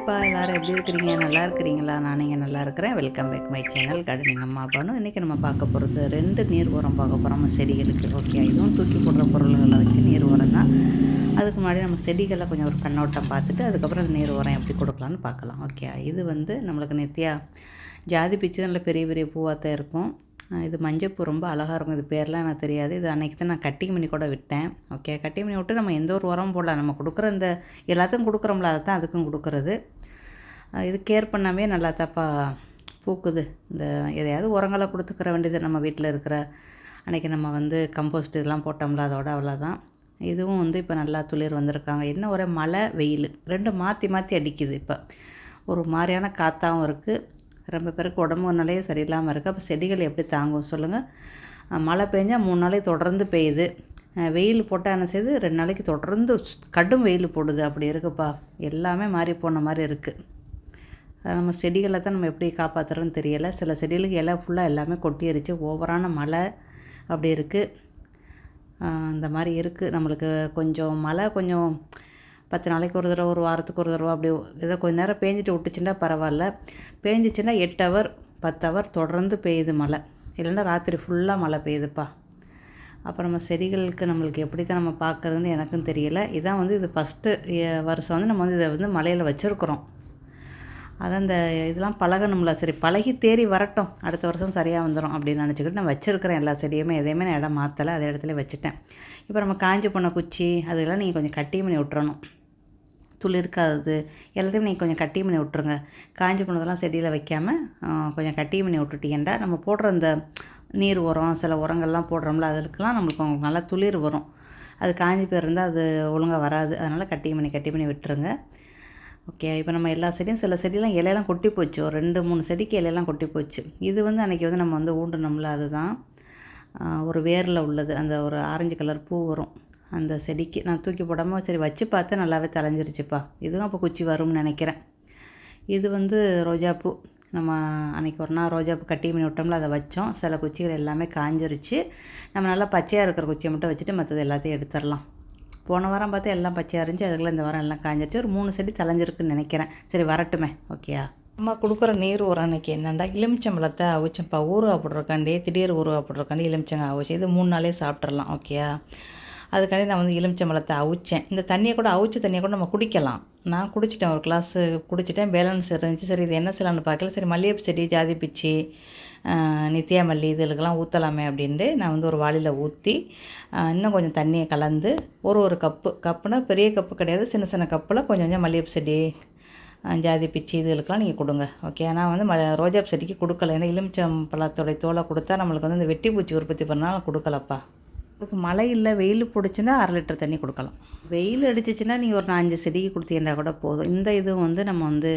ஹாய்ப்பா எல்லோரும் எப்படி இருக்கிறீங்க? நல்லா இருக்கிறீங்களா? நான் இங்கே நல்லா இருக்கிறேன். Welcome back my channel gardening அம்மா அப்பானு இன்றைக்கி நம்ம பார்க்க போகிறது ரெண்டு நீர் உரம் பார்க்க போகிறோம் நம்ம செடிகளுக்கு. ஓகே இதுவும் தூக்கி போடுற பொருள்களை வச்சு நீர் உரம் தான். அதுக்கு முன்னாடி நம்ம செடிகளை கொஞ்சம் ஒரு கண்ணோட்டம் பார்த்துட்டு அதுக்கப்புறம் அந்த நீர் உரம் எப்படி கொடுக்கலான்னு பார்க்கலாம். ஓகே இது வந்து நம்மளுக்கு நித்தியா ஜாதி பிச்சு நல்ல பெரிய பெரிய பூவாக தான் இருக்கும். இது மஞ்சப்பூ ரொம்ப அழகாக இருக்கும். இது பேர்லாம் எனக்கு தெரியாது. இது அன்றைக்கி தான் நான் கட்டிங் பண்ணி கூட விட்டேன். ஓகே கட்டிங் பண்ணி விட்டு நம்ம எந்த ஒரு உரம் போடலாம் நம்ம கொடுக்குற இந்த எல்லாத்துக்கும் கொடுக்குறோம்ல அதை தான் அதுக்கும் கொடுக்குறது. இது கேர் பண்ணாமே நல்லா தப்பா பூக்குது. இந்த எதையாவது உரங்களை கொடுத்துக்கிற வேண்டியது நம்ம வீட்டில் இருக்கிற அன்றைக்கி நம்ம வந்து கம்போஸ்ட் இதெல்லாம் போட்டோம்ல அதோட அவ்வளோதான் இதுவும் வந்து இப்போ நல்லா துளிர் வந்திருக்காங்க. என்ன ஒரே மழை வெயில். ரெண்டும் மாற்றி மாற்றி அடிக்குது இப்போ. ஒரு மாதிரியான காற்றாகவும் இருக்குது ரொம்ப பேருக்கு உடம்பு நிலையும் சரியில்லாமல் இருக்குது அப்போ செடிகள் எப்படி தாங்கும் சொல்லுங்கள் மழை பெஞ்சால் மூணு நாளைக்கு தொடர்ந்து பெய்யுது. வெயில் போட்டால் என்ன செய்யுது? ரெண்டு நாளைக்கு தொடர்ந்து கடும் வெயில் போடுது. அப்படி இருக்குப்பா. எல்லாமே மாறி போன மாதிரி இருக்குது நம்ம செடிகளை தான் நம்ம எப்படி காப்பாற்றுறோன்னு தெரியலை. சில செடிகளுக்கு இலை ஃபுல்லாக எல்லாமே கொட்டியிருச்சு ஓவரான மழை அப்படி இருக்குது இந்த மாதிரி இருக்குது நம்மளுக்கு கொஞ்சம் மழை கொஞ்சம் பத்து நாளைக்கு ஒரு தடவை ஒரு வாரத்துக்கு ஒரு தடவை அப்படி ஏதோ கொஞ்ச நேரம் பேஞ்சிட்டு விட்டுச்சுன்னா பரவாயில்ல. பேஞ்சிச்சுன்னா எட்டு ஹவர் பத்து ஹவர் தொடர்ந்து பெய்யுது மழை. இல்லைன்னா ராத்திரி ஃபுல்லாக மழை பெய்யுதுப்பா. அப்புறம் நம்ம செடிகளுக்கு நம்மளுக்கு எப்படி தான் நம்ம பார்க்குறதுன்னு எனக்கும் தெரியல. இதான் வந்து இது ஃபஸ்ட்டு வருஷம் வந்து நம்ம வந்து இதை வந்து மலையில் வச்சுருக்குறோம். அதான் இந்த இதெல்லாம் பழகணும்ல. சரி பழகி தேறி வரட்டும். அடுத்த வருஷம் சரியாக வந்துடும் அப்படின்னு நினச்சிக்கிட்டு நான் வச்சுருக்கிறேன் எல்லா செடியுமே. எதையுமே நான் இடம் மாற்றலை அதே இடத்துல வச்சுட்டேன். இப்போ நம்ம காஞ்சி போன குச்சி அதெல்லாம் நீங்கள் கொஞ்சம் கட்டி பண்ணி விட்டுறணும். துளிர் இருக்காது எல்லாத்தையும் நீங்கள் கொஞ்சம் கட்டி பண்ணி விட்ருங்க காஞ்சி போனதெல்லாம் செடியில் வைக்காமல் கொஞ்சம் கட்டி பண்ணி விட்டுட்டீங்கன்னா நம்ம போடுற அந்த நீர் உரம் சில உரங்கள்லாம் போடுறோம்ல அதுக்கெல்லாம் நம்மளுக்கு நல்லா துளிர் வரும். அது காஞ்சி போயிருந்தால் அது ஒழுங்காக வராது. அதனால் கட்டி பண்ணி கட்டி பண்ணி விட்டுருங்க. ஓகே இப்போ நம்ம எல்லா செடியும் சில செடியெலாம் இலையெல்லாம் கொட்டி போச்சு. ஒரு ரெண்டு மூணு செடிக்கு இலையெல்லாம் கொட்டி போச்சு. இது வந்து அன்றைக்கி வந்து நம்ம வந்து ஊண்டணும்ல அதுதான். ஒரு வேரில் உள்ளது. அந்த ஒரு ஆரஞ்சு கலர் பூ வரும். அந்த செடிக்கு நான் தூக்கி போடாமல் சரி வச்சு பார்த்தா நல்லாவே தலைஞ்சிருச்சுப்பா இதுவும் அப்போ குச்சி வரும்னு நினைக்கிறேன். இது வந்து ரோஜாப்பூ. நம்ம அன்றைக்கி ஒரு நாள் ரோஜாப்பூ கட்டி பண்ணி விட்டோம்ல அதை வச்சோம். சில குச்சிகள் எல்லாமே காஞ்சிருச்சு. நம்ம நல்லா பச்சையாக இருக்கிற குச்சியை மட்டும் வச்சுட்டு மற்றது எல்லாத்தையும் எடுத்துடலாம். போன வாரம் பார்த்தா எல்லாம் பச்சையாக இருந்துச்சு அதுக்குள்ள இந்த வாரம் எல்லாம் காஞ்சிருச்சு. ஒரு மூணு செடி தலைஞ்சிருக்குன்னு நினைக்கிறேன். சரி வரட்டுமே ஓகேயா அம்மா கொடுக்குற நீர் உரம் அன்றைக்கி என்னென்னா எலுமிச்சம்பழத்தை அவிச்சப்பா ஊறுகா போடுறக்காண்டி திடீர் ஊறுகா போடுறக்காண்டி எலுமிச்சங்க அவிச்சு இது மூணு நாளே சாப்பிட்றலாம் ஓகேயா அதுக்காண்டி நான் வந்து எலுமிச்சம்பழத்தை அவிச்சேன். இந்த தண்ணியை கூட அவிச்ச தண்ணியை கூட நம்ம குடிக்கலாம். நான் குடிச்சிட்டேன். ஒரு கிளாஸு குடிச்சிட்டேன். பேலன்ஸ் இருந்துச்சு. சரி இது என்ன செய்யலாம்னு பார்க்கல. சரி மல்லிகைப்பூ செடி ஜாதி பிச்சி ஆஹ், நித்யா மல்லி இதுகளுக்கெல்லாம் ஊற்றலாமே அப்படின்ட்டு நான் வந்து ஒரு வாளியில் ஊற்றி இன்னும் கொஞ்சம் தண்ணியை கலந்து ஒரு ஒரு கப்பு கப்புனா பெரிய கப்பு கிடையாது. சின்ன சின்ன கப்பில் கொஞ்சம் கொஞ்சம் மல்லிகைப்பூ செடி ஜாதி பிச்சி இதுகளுக்கெல்லாம் நீங்கள் கொடுங்க. ஓகே? ஆனால் வந்து ம ரோஜாப் செடிக்கு கொடுக்கல. ஏன்னா எலுமிச்சம் பழத்தோடைய தோலை கொடுத்தா நம்மளுக்கு வந்து இந்த வெட்டி பூச்சி உற்பத்தி பண்ணால் கொடுக்கலப்பா. அதுக்கு மழை இல்லை வெயில் பிடிச்சுன்னா அரை லிட்டர் தண்ணி கொடுக்கலாம். வெயில் அடிச்சிச்சின்னா நீங்கள் ஒரு நாலஞ்சு செடிக்கு கொடுத்தீங்கன்னா கூட போதும். இந்த இதுவும் வந்து நம்ம வந்து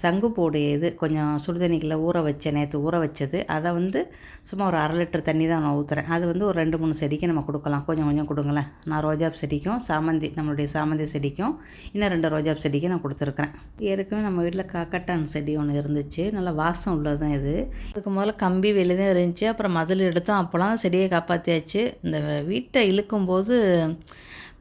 சங்குப்பூடைய இது கொஞ்சம் சுடுதண்ணிக்குள்ள ஊற வச்சேன் நேற்று ஊற வச்சது. அதை வந்து சும்மா ஒரு அரை லிட்டர் தண்ணி தான் நான் ஊற்றுறேன் அது வந்து ஒரு ரெண்டு மூணு செடிக்கு நம்ம கொடுக்கலாம். கொஞ்சம் கொஞ்சம் கொடுங்களேன். நான் ரோஜா செடிக்கும் சாமந்தி நம்மளுடைய சாமந்தி செடிக்கும் இன்னும் ரெண்டு ரோஜா செடிக்கும் நான் கொடுத்துருக்குறேன். ஏற்கனவே நம்ம வீட்டில் காக்கட்டான் செடி ஒன்று இருந்துச்சு. நல்லா வாசம் உள்ளது தான் இது. அதுக்கு முதல்ல கம்பி வெளியே தான் இருந்துச்சு. அப்புறம் மதில் எடுத்தோம். அப்போலாம் செடியை காப்பாற்றியாச்சு இந்த வீட்டை இழுக்கும்போது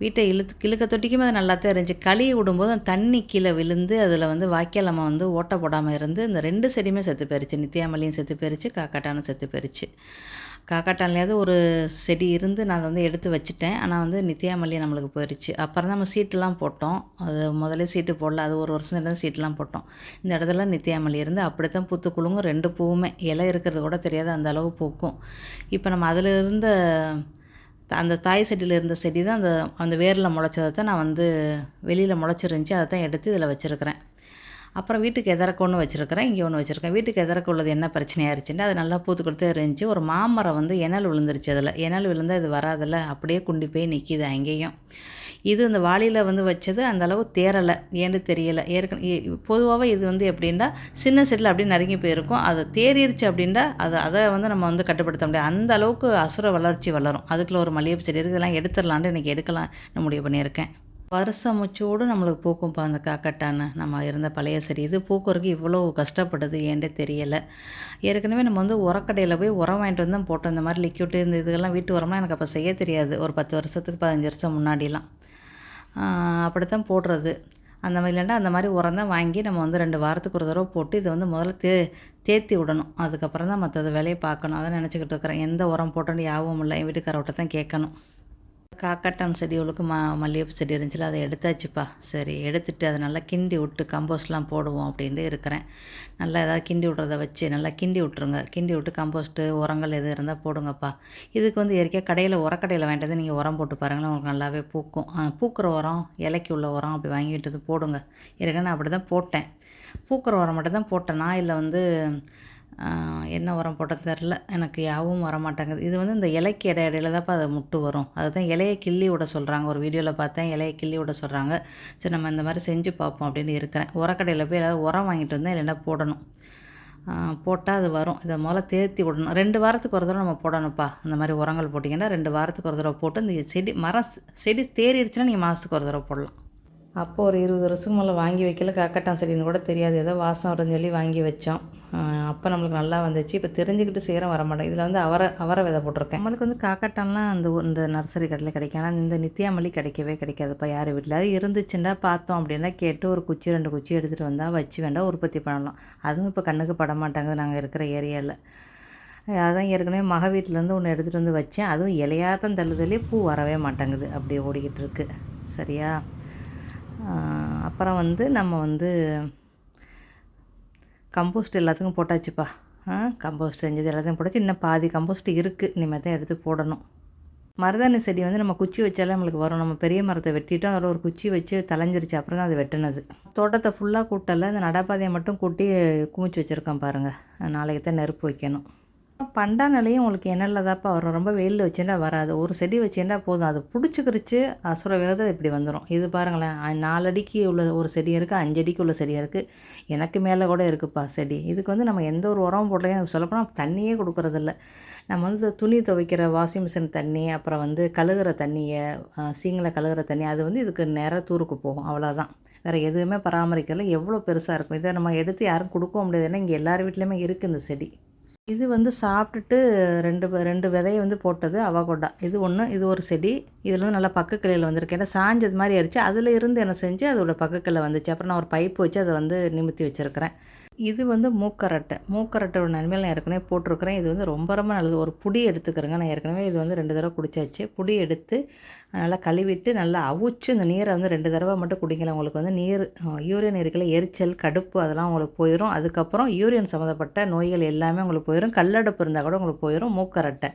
வீட்டை இழுத்து இழுக்க தொட்டிக்கும் அது நல்லா தான் இருந்துச்சு. களியை விடும்போது அந்த தண்ணி கீழே விழுந்து அதில் வந்து வாய்க்கால் நம்ம வந்து ஓட்டை போடாமல் இருந்து இந்த ரெண்டு செடியுமே செத்து போயிருச்சு. நித்தியாமல்லியும் செத்து போயிருச்சு காக்காட்டானும் செத்து போயிருச்சு. காக்காட்டான்லையாவது ஒரு செடி இருந்து நான் அதை வந்து எடுத்து வச்சுட்டேன். ஆனால் வந்து நித்தியாமல்லி நம்மளுக்கு போயிடுச்சு அப்புறம் தான் நம்ம சீட்டெலாம் போட்டோம். அது முதல்ல சீட்டு போடல. அது ஒரு வருஷம் தான் சீட்டெலாம் போட்டோம். இந்த இடத்துல நித்தியாமல்லி இருந்து அப்படி தான் பூத்து குலுங்கும் ரெண்டு பூவுமே. இலை இருக்கிறது கூட தெரியாது. அந்த அளவு பூக்கும். இப்போ நம்ம அதில் இருந்த அந்த தாய் செடியில் இருந்த செடி தான் அந்த அந்த வேரில் முளைச்சதை தான் நான் வந்து வெளியில் முளைச்சிருந்துச்சி அதை தான் எடுத்து இதில் வச்சுருக்கிறேன். அப்புறம் வீட்டுக்கு எதிரக்க ஒன்று வச்சுருக்கிறேன் இங்கே ஒன்று வச்சுருக்கேன். வீட்டுக்கு எதிரக்க உள்ளது என்ன பிரச்சனையாக இருந்துச்சுன்னா அது நல்லா பூத்து கொடுத்தே இருந்துச்சு. ஒரு மாமரம் வந்து எனல் விழுந்துருச்சு அதில். எனல் விழுந்தால் இது வராதில்ல அப்படியே குண்டி போய் நிற்கிது அங்கேயும். இது இந்த வாளியில் வந்து வச்சது அந்தளவு தேரலை ஏன்னு தெரியலை. ஏற்கனவே பொதுவாகவே இது வந்து எப்படின்னா சின்ன செடியில் அப்படியே நறுங்கி போயிருக்கும். அது தேறிடுச்சு அப்படின்னா அதை அதை வந்து நம்ம வந்து கட்டுப்படுத்த முடியாது. அந்த அளவுக்கு அசுர வளர்ச்சி வளரும். அதுக்குள்ள ஒரு மல்லிகைப்பூ செடி இருக்குது இதெல்லாம் எடுத்துடலான்ட்டு இன்றைக்கி எடுக்கலாம். நான் முடிவு பண்ணியிருக்கேன். வருஷம் முச்சோடு நம்மளுக்கு பூக்கும்ப்பா அந்த காக்கட்டான்னு நம்ம இருந்த பழைய செடி. இது பூக்குறதுக்கு இவ்வளோ கஷ்டப்படுது ஏன்டே தெரியலை. ஏற்கனவே நம்ம வந்து உரக்கடையில் போய் உரம் வாங்கிட்டு வந்து தான் போட்டோம். இந்த மாதிரி லிக்யூட்டு இந்த இதுக்கெல்லாம் வீட்டு உரம்லாம் எனக்கு அப்போ செய்ய தெரியாது. ஒரு பத்து வருஷத்துக்கு பதினஞ்சு வருஷம் முன்னாடிலாம். அப்படித்தான் போடுறது. அந்த மாதிரி இல்லைன்னா அந்த மாதிரி உரம் தான் வாங்கி நம்ம வந்து ரெண்டு வாரத்துக்கு ஒரு தடவை போட்டு இதை வந்து முதல்ல தே தேத்தி விடணும். அதுக்கப்புறம் தான் மற்றது வேலையை பார்க்கணும். அதை நினச்சிக்கிட்டு இருக்கிறேன். எந்த உரம் போட்டோன்னு யாவும் இல்லை. என் வீட்டுக்காரவட்ட தான் கேட்கணும். காக்காட்டான் செடிகளுக்கு ம மல்லிகைப்பூ செடி இருந்துச்சுல அதை எடுத்தாச்சுப்பா. சரி எடுத்துட்டு அதை நல்லா கிண்டி விட்டு கம்போஸ்ட்லாம் போடுவோம் அப்படின்ட்டு இருக்கிறேன். நல்லா ஏதாவது கிண்டி விட்றத வச்சு நல்லா கிண்டி விட்ருங்க கிண்டி விட்டு கம்போஸ்ட்டு உரங்கள் எது இருந்தால் போடுங்கப்பா. இதுக்கு வந்து இயற்கையாக கடையில் உரக்கடையில் வாங்கிட்டு நீங்கள் உரம் போட்டு பாருங்களேன் உங்களுக்கு நல்லாவே பூக்கும். பூக்கிற உரம் இலைக்கு உள்ள உரம் அப்படி வாங்கிட்டு வந்து போடுங்க. ஏற்கனவே நான் அப்படி தான் போட்டேன். பூக்கிற உரம் மட்டும் தான் போட்டேன் நான் இல்லை வந்து என்ன உரம் போட்ட தெரில எனக்கு யாவும் வரமாட்டேங்குது. இது வந்து இந்த இலைக்கு இட இடையில தான்ப்பா அதை முட்டு வரும். அதுதான் இலையை கிள்ளி விட சொல்கிறாங்க ஒரு வீடியோவில் பார்த்தேன் இலையை கிள்ளி விட சொல்கிறாங்க சரி நம்ம இந்த மாதிரி செஞ்சு பார்ப்போம் அப்படின்னு இருக்கிறேன். உரக்கடையில் போய் ஏதாவது உரம் வாங்கிட்டு வந்தால் இல்லைன்னா போடணும். போட்டால் அது வரும். இதை முதல்ல தேர்த்தி விடணும். ரெண்டு வாரத்துக்கு ஒரு தடவை நம்ம போடணும்ப்பா. அந்த மாதிரி உரங்கள் போட்டிங்கன்னா ரெண்டு வாரத்துக்கு ஒரு தடவை போட்டு இந்த செடி மரம் செடி தேறிடுச்சுன்னா நீங்கள் மாதத்துக்கு ஒரு தடவை போடலாம். அப்போ ஒரு இருபது வருஷத்துக்கு மேலே வாங்கி வைக்கல. காக்கட்டான் செடின்னு கூட தெரியாது. ஏதோ வாசம் வரும்னு சொல்லி வாங்கி வச்சோம். அப்போ நம்மளுக்கு நல்லா வந்துச்சு. இப்போ தெரிஞ்சுக்கிட்டு செய்கிறோம் வர மாட்டேன் இதில் வந்து அவரை அவரை விதை போட்டிருக்கேன். நம்மளுக்கு வந்து காக்கட்டான்லாம் அந்த இந்த நர்சரி கடையில் கிடைக்கும். ஆனால் இந்த நித்யாமல்லி கிடைக்கவே கிடைக்காதுப்பா. யார் வீட்டில் அது இருந்துச்சுன்னா பார்த்தோம் அப்படின்னா கேட்டு ஒரு குச்சி ரெண்டு குச்சி எடுத்துகிட்டு வந்தால் வச்சு வேண்டாம் உற்பத்தி பண்ணலாம். அதுவும் இப்போ கண்ணுக்கு பட மாட்டாங்குது நாங்கள் இருக்கிற ஏரியாவில் அதான் ஏற்கனவே மக வீட்டிலேருந்து ஒன்று எடுத்துகிட்டு வந்து வச்சேன். அதுவும் இலையாத்தான் தள்ளுதலே பூ வரவே மாட்டேங்குது. அப்படியே ஓடிக்கிட்டு இருக்கு. சரியா? அப்புறம் வந்து நம்ம வந்து கம்போஸ்ட் எல்லாத்துக்கும் போட்டாச்சுப்பா. ஆ கம்போஸ்ட் செஞ்சது எல்லாத்தையும் போட்டாச்சு. இன்னும் பாதி கம்போஸ்ட் இருக்குது இனிமேல் தான் எடுத்து போடணும். மருதாணி செடி வந்து நம்ம குச்சி வச்சாலே நம்மளுக்கு வரும். நம்ம பெரிய மரத்தை வெட்டிட்டோம். அதோட ஒரு குச்சி வச்சு தலைஞ்சிருச்சு அப்புறம் தான் அது வெட்டினது. தோட்டத்தை ஃபுல்லாக கூட்டல அந்த நடைபாதையை மட்டும் கூட்டி குமிச்சு வச்சுருக்கேன் பாருங்கள் நாளைக்கு தான் நெருப்பு வைக்கணும். பண்டானிலையும் உங்களுக்கு எண்ணெயில் வரும்? ரொம்ப வெயிலில் வச்சுருந்தா வராது. ஒரு செடி வச்சுருந்தா போதும். அது பிடிச்சிக்கிரிச்சு அசுர வேகத்தில் இப்படி வந்துடும் இது பாருங்களேன். நாலடிக்கு நாலு அடிக்கு உள்ள ஒரு செடி இருக்குது அஞ்சு அடிக்கு உள்ள செடி இருக்குது எனக்கு மேலே கூட இருக்குப்பா செடி. இதுக்கு வந்து நம்ம எந்த ஒரு உரமும் போடலையும் சொல்லப்போனால் தண்ணியே கொடுக்கறதில்ல. நம்ம வந்து துணி துவைக்கிற வாஷிங் மிஷின் தண்ணி அப்புறம் வந்து கழுகுற தண்ணியை சீங்கில் கழுகுற தண்ணி அது வந்து இதுக்கு நேராக தூருக்கு போகும். அவ்வளோதான் வேறு எதுவுமே பராமரிக்கிறதுல எவ்வளோ பெருசாக இருக்கும். இதை நம்ம எடுத்து யாரும் கொடுக்கவும் முடியாது. ஏன்னா இங்கே எல்லார் வீட்லேயுமே இருக்குது இந்த செடி. இது வந்து சாப்பிட்டுட்டு ரெண்டு ரெண்டு விதையை வந்து போட்டது அவகொடா. இது ஒன்று இது ஒரு செடி. இதில் வந்து நல்லா பக்கக்கிளையில் வந்திருக்கு. ஏன்னா சாஞ்சது மாதிரி ஆயிடுச்சு அதில் இருந்து என்ன செஞ்சு அதோடய பக்கக்கிளை வந்துச்சு. அப்புறம் நான் ஒரு பைப் வச்சு அதை வந்து நிமித்தி வச்சுருக்கிறேன். இது வந்து மூக்கரட்டை. மூக்கரட்டையோட நன்மையில் நான் ஏற்கனவே போட்டிருக்கிறேன். இது வந்து ரொம்ப ரொம்ப நல்லது. ஒரு புடி எடுத்துக்கிறேங்க. நான் ஏற்கனவே இது வந்து ரெண்டு தடவை குடிச்சாச்சு. புடி எடுத்து நல்லா கழுவிட்டு நல்லா அவிச்சு இந்த நீரை வந்து ரெண்டு தடவை மட்டும் குடிக்கலாம் உங்களுக்கு வந்து நீர் யூரியன் இருக்கல எரிச்சல் கடுப்பு அதெல்லாம் உங்களுக்கு போயிடும் அதுக்கப்புறம் யூரியன் சம்மந்தப்பட்ட நோய்கள் எல்லாமே உங்களுக்கு போயிடும் கல்லடுப்பு இருந்தால் கூட உங்களுக்கு போயிடும் மூக்கரட்டை.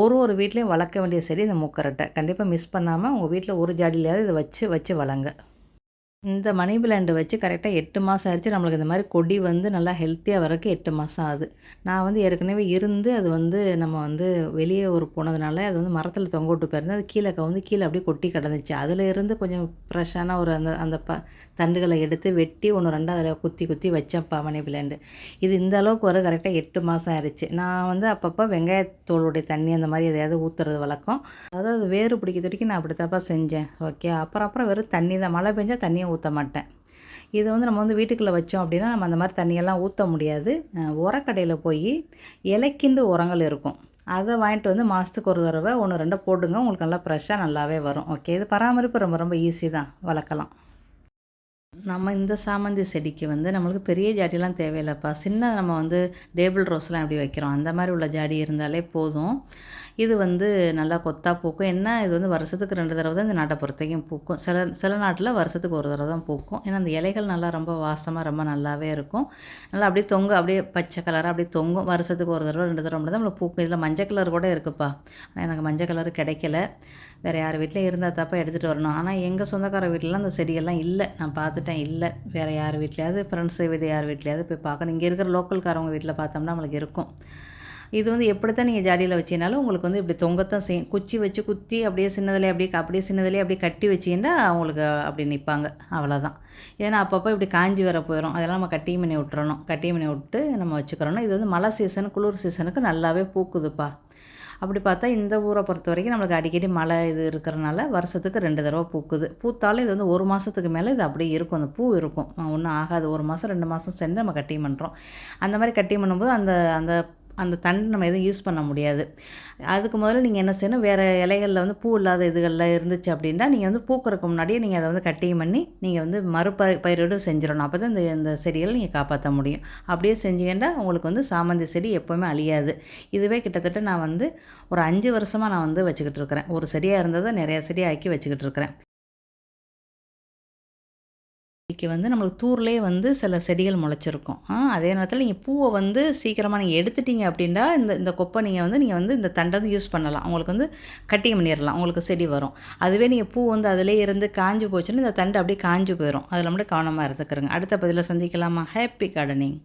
ஒரு ஒரு வீட்லேயும் வளர்க்க வேண்டிய செடி இந்த மூக்கரட்டை. கண்டிப்பாக மிஸ் பண்ணாமல் உங்கள் வீட்டில் ஒரு ஜாடியிலையாவது இதை வச்சு வச்சு வளங்க இந்த மணி பிளான்ட் வச்சு கரெக்டாக எட்டு மாதம் ஆயிடுச்சு. நம்மளுக்கு இந்த மாதிரி கொடி வந்து நல்லா ஹெல்த்தியாக வரக்கு எட்டு மாதம் ஆகுது. நான் வந்து ஏற்கனவே இருந்து அது வந்து நம்ம வந்து வெளியே ஒரு போனதுனால அது வந்து மரத்தில் தொங்க விட்டு போயிருந்தது அது கீழே கவுந்து கீழே அப்படியே கொட்டி கிடந்துச்சு. அதில் இருந்து கொஞ்சம் ஃப்ரெஷ்ஷான ஒரு அந்த அந்த ப தண்டுகளை எடுத்து வெட்டி ஒன்று ரெண்டாவது அதில் குத்தி குத்தி வச்சேன்ப்பா மணி பிளான்ட் இது இந்த அளவுக்கு வர கரெக்டாக எட்டு மாதம் ஆயிடுச்சு நான் வந்து அப்பப்போ வெங்காயத்தோளுடைய தண்ணி அந்த மாதிரி எதையாவது ஊற்றுறது வழக்கம். அதாவது வேறு பிடிக்கிற வரைக்கும் நான் அப்படித்தப்பா செஞ்சேன். ஓகே அப்புறம் அப்புறம் வெறும் தண்ணி தான். மழை பெஞ்சால் தண்ணியும் ஊற்ற மாட்டேன். இது வந்து நம்ம வந்து வீட்டுக்குள்ளே வச்சோம் அப்படின்னா நம்ம அந்த மாதிரி தண்ணியெல்லாம் ஊற்ற முடியாது. உரக்கடையில் போய் இலைக்கிண்டு உரங்கள் இருக்கும். அதை வாங்கிட்டு வந்து மாதத்துக்கு ஒரு தடவை ஒன்று ரெண்டு போடுங்க உங்களுக்கு நல்லா ஃப்ரெஷ்ஷாக நல்லாவே வரும். ஓகே இது பராமரிப்பு ரொம்ப ரொம்ப ஈஸி தான். வளர்க்கலாம். நம்ம இந்த சாமந்தி செடிக்கு வந்து நம்மளுக்கு பெரிய ஜாடிலாம் தேவையில்லைப்பா. சின்ன நம்ம வந்து டேபிள் ரோஸ்லாம் எப்படி வைக்கிறோம்? அந்த மாதிரி உள்ள ஜாடி இருந்தாலே போதும். இது வந்து நல்லா கொத்தா பூக்கும். என்ன இது வந்து வருஷத்துக்கு ரெண்டு தடவை தான் இந்த நாட்டை பொறுத்தையும் பூக்கும். சில சில நாட்டில் வருஷத்துக்கு ஒரு தடவை தான் பூக்கும். ஏன்னா அந்த இலைகள் நல்லா ரொம்ப வாசமாக ரொம்ப நல்லாவே இருக்கும். நல்லா அப்படியே தொங்கு அப்படியே பச்சை கலராக அப்படியே தொங்கும். வருஷத்துக்கு ஒரு தடவை ரெண்டு தடவை தான் நம்மளுக்கு பூக்கும். இதில் மஞ்சள் கலர் கூட இருக்குப்பா. ஆனால் எனக்கு மஞ்சள் கலர் கிடைக்கல. வேறு யார் வீட்டில் இருந்தால் தப்பா எடுத்துகிட்டு வரணும். ஆனால் எங்கள் சொந்தக்கார வீட்டிலலாம் அந்த செடியெல்லாம் இல்லை. நான் பார்த்துட்டேன் இல்லை. வேறு யார் வீட்லையாவது ஃப்ரெண்ட்ஸு வீடு யார் வீட்லையாவது போய் பார்க்கணும். இங்கே இருக்கிற லோக்கல்காரவங்க வீட்டில் பார்த்தோம்னா நம்மளுக்கு இருக்கும். இது வந்து எப்படித்தான் நீங்கள் ஜாடியில் வச்சீங்கனாலும் உங்களுக்கு வந்து இப்படி தொங்கத்தான் செய்யும். குச்சி வச்சு குத்தி அப்படியே சின்னதிலே அப்படியே அப்படியே சின்னதிலே அப்படியே கட்டி வச்சிங்கன்னா அவங்களுக்கு அப்படி நிற்பாங்க அவ்வளோதான் ஏன்னா அப்பப்போ இப்படி காஞ்சி வர போயிடும் அதெல்லாம் நம்ம கட்டி பண்ணி விட்டுறணும். கட்டி பண்ணி விட்டு நம்ம வச்சுக்கிறணும். இது வந்து மழை சீசன் குளிர் சீசனுக்கு நல்லாவே பூக்குதுப்பா. அப்படி பார்த்தா இந்த ஊரை பொறுத்த வரைக்கும் நம்மளுக்கு அடிக்கடி மழை இது இருக்கிறனால வருஷத்துக்கு ரெண்டு தடவை பூக்குது. பூத்தாலும் இது வந்து ஒரு மாதத்துக்கு மேலே இது அப்படியே இருக்கும். அந்த பூ இருக்கும். ஒன்றும் ஆகாது. ஒரு மாதம் ரெண்டு மாதம் சென்று நம்ம கட்டிங் பண்ணுறோம் அந்த மாதிரி கட்டிங் பண்ணும்போது அந்த அந்த அந்த தண்டு நம்ம எதுவும் யூஸ் பண்ண முடியாது. அதுக்கு முதல்ல நீங்கள் என்ன செய்யணும் வேறு இலைகளில் வந்து பூ இல்லாத இதுகளில் இருந்துச்சு அப்படின்னா நீங்கள் வந்து பூக்கிறதுக்கு முன்னாடியே நீங்கள் அதை வந்து கட்டிங் பண்ணி நீங்கள் வந்து மறுப பயிரோடு செஞ்சிடணும். அப்போ தான் இந்த இந்த செடிகளை நீங்கள் காப்பாற்ற முடியும். அப்படியே செஞ்சீங்கன்னா உங்களுக்கு வந்து சாமந்தி செடி எப்போவுமே அழியாது. இதுவே கிட்டத்தட்ட நான் வந்து ஒரு அஞ்சு வருஷமாக நான் வந்து வச்சுக்கிட்டு இருக்கிறேன். ஒரு செடியாக இருந்ததை நிறையா செடியாக ஆக்கி வச்சுக்கிட்டு இருக்கிறேன். இன்றைக்கி வந்து நம்மளுக்கு தூர்லேயே வந்து சில செடிகள் முளைச்சிருக்கும். அதே நேரத்தில் நீங்கள் பூவை வந்து சீக்கிரமாக நீங்கள் எடுத்துட்டீங்க அப்படின்னா இந்த இந்த கொப்பை நீங்கள் வந்து நீங்கள் வந்து இந்த தண்டை வந்து யூஸ் பண்ணலாம். உங்களுக்கு வந்து கட்டிங் பண்ணிடலாம் உங்களுக்கு செடி வரும். அதுவே நீங்கள் பூ வந்து அதிலே இருந்து காஞ்சு போச்சுன்னா இந்த தண்டு அப்படியே காஞ்சு போயிடும் அதில் மட்டும் கவனமாக இருந்துக்கிறங்க. அடுத்த பதிலில் சந்திக்கலாமா? Happy gardening